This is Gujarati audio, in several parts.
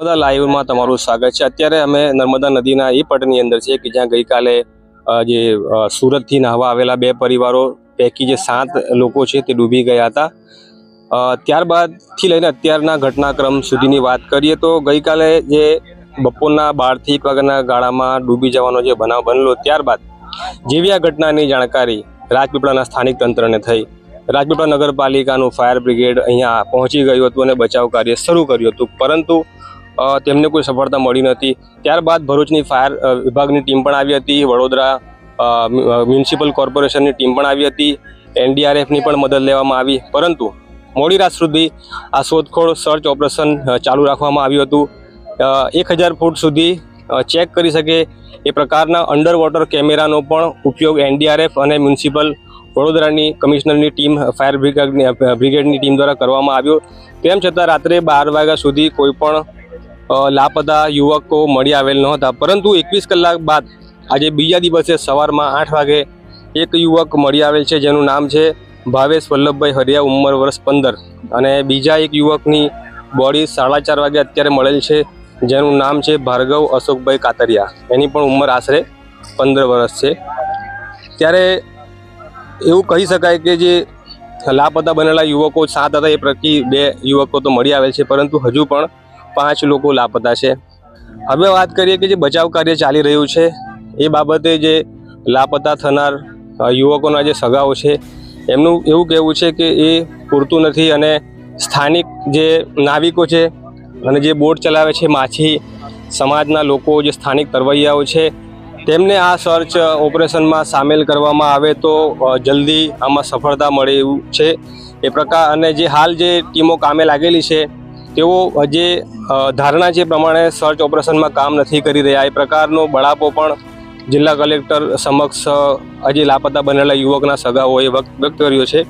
નર્મદા લાઈવમાં તમારું સ્વાગત છે. અત્યારે અમે નર્મદા નદીના એ પટની અંદર છે કે જ્યાં ગઈકાલે જે સુરતથી નાહવા આવેલા બે પરિવારો પૈકી જે સાત લોકો છે તે ડૂબી ગયા હતા. ત્યારબાદથી લઈને અત્યારના ઘટનાક્રમ સુધીની વાત કરીએ તો ગઈકાલે જે બપોરના બારથી એક વાગ્યાના ગાળામાં ડૂબી જવાનો જે બનાવ બનેલો ત્યારબાદ જેવી આ ઘટનાની જાણકારી રાજપીપળાના સ્થાનિક તંત્રને થઈ. રાજપીપળા નગરપાલિકાનું ફાયર બ્રિગેડ અહીંયા પહોંચી ગયું હતું અને બચાવ કાર્ય શરૂ કર્યું હતું. પરંતુ તેમને કોઈ સફળતા મળી નથી. ત્યારબાદ ભરૂચની ફાયર વિભાગની ટીમ પણ આવી હતી. વડોદરા મ્યુનિસિપલ કોર્પોરેશનની ટીમ પણ આવી હતી. એનડીઆરએફની પણ મદદ લેવામાં આવી. પરંતુ મોડી રાત સુધી આ શોધખોળ સર્ચ ઓપરેશન ચાલુ રાખવામાં આવ્યું હતું. એક હજાર ફૂટ સુધી ચેક કરી શકે એ પ્રકારના અંડર વોટર કેમેરાનો પણ ઉપયોગ એનડીઆરએફ અને મ્યુનિસિપલ વડોદરાની કમિશનરની ટીમ ફાયર બ્રિગેડની બ્રિગેડની ટીમ દ્વારા કરવામાં આવ્યો. તેમ છતાં રાત્રે બાર વાગ્યા સુધી કોઈ પણ અ, લાપતા યુવકો મળી આવેલ નહોતા. પરંતુ એકવીસ કલાક બાદ આજે બીજા દિવસે સવારમાં આઠ વાગે એક યુવક મળી આવેલ છે, જેનું નામ છે ભાવેશ વલ્લભભાઈ હરિયા, ઉંમર વર્ષ પંદર. અને બીજા એક યુવકની બોડી સાડા ચાર વાગે અત્યારે મળેલ છે, જેનું નામ છે ભાર્ગવ અશોકભાઈ કાતરિયા. એની પણ ઉંમર આશરે પંદર વર્ષ છે. ત્યારે એવું કહી શકાય કે જે લાપતા બનેલા યુવકો સાત હતા, એ પ્રકી બે યુવકો તો મળી આવેલ છે, પરંતુ હજુ પણ પાંચ લોકો લાપતા છે. હવે વાત કરીએ કે જે બચાવ કાર્ય ચાલી રહ્યું છે, એ બાબતે જે લાપતા થનાર યુવકોના જે સગાઓ છે, એમનું એવું કહેવું છે કે એ પૂરતું નથી અને સ્થાનિક જે નાવિકો છે અને જે બોટ ચલાવે છે માછી સમાજના લોકો, જે સ્થાનિક તરવૈયાઓ છે, તેમને આ સર્ચ ઓપરેશનમાં સામેલ કરવામાં આવે તો જલ્દી આમાં સફળતા મળે એવું છે. એ પ્રકાર અને જે હાલ જે ટીમો કામે લાગેલી છે તેઓ જે ધારણા છે પ્રમાણે સર્ચ ઓપરેશનમાં કામ નથી કરી રહ્યા. એ પ્રકારનો બળાપો પણ જિલ્લા કલેક્ટર સમક્ષ આજે લાપતા બનેલા યુવકના સગાઓએ વ્યક્ત કર્યો છે.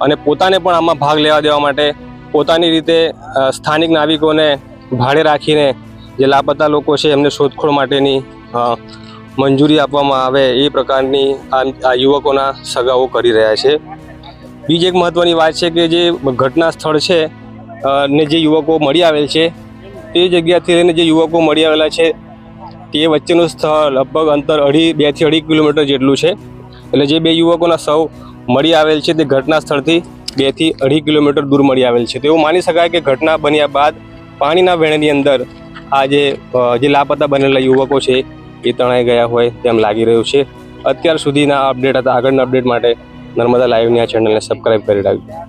અને પોતાને પણ આમાં ભાગ લેવા દેવા માટે પોતાની રીતે સ્થાનિક નાવિકોને ભાડે રાખીને જે લાપતા લોકો છે એમને શોધખોળ માટેની મંજૂરી આપવામાં આવે એ પ્રકારની આ યુવકોના સગાઓ કરી રહ્યા છે. બીજી એક મહત્ત્વની વાત છે કે જે ઘટના સ્થળ છે ને જે યુવકો મળી આવેલ છે, તે જગ્યાથી લઈને જે યુવકો મળી આવેલા છે, તે વચ્ચેનું સ્થળ લગભગ અંતર અઢી બેથી અઢી કિલોમીટર જેટલું છે. એટલે જે બે યુવકોના સૌ મળી આવેલ છે, તે ઘટના સ્થળથી બેથી અઢી કિલોમીટર દૂર મળી આવેલ છે. તેવું માની શકાય કે ઘટના બન્યા બાદ પાણીના વેણની અંદર આ જે લાપતા બનેલા યુવકો છે, એ તણાઈ ગયા હોય તેમ લાગી રહ્યું છે. અત્યાર સુધીના અપડેટ હતા આગળના અપડેટ માટે નર્મદા લાઈવની આ ચેનલને સબસ્ક્રાઈબ કરી રાખજો.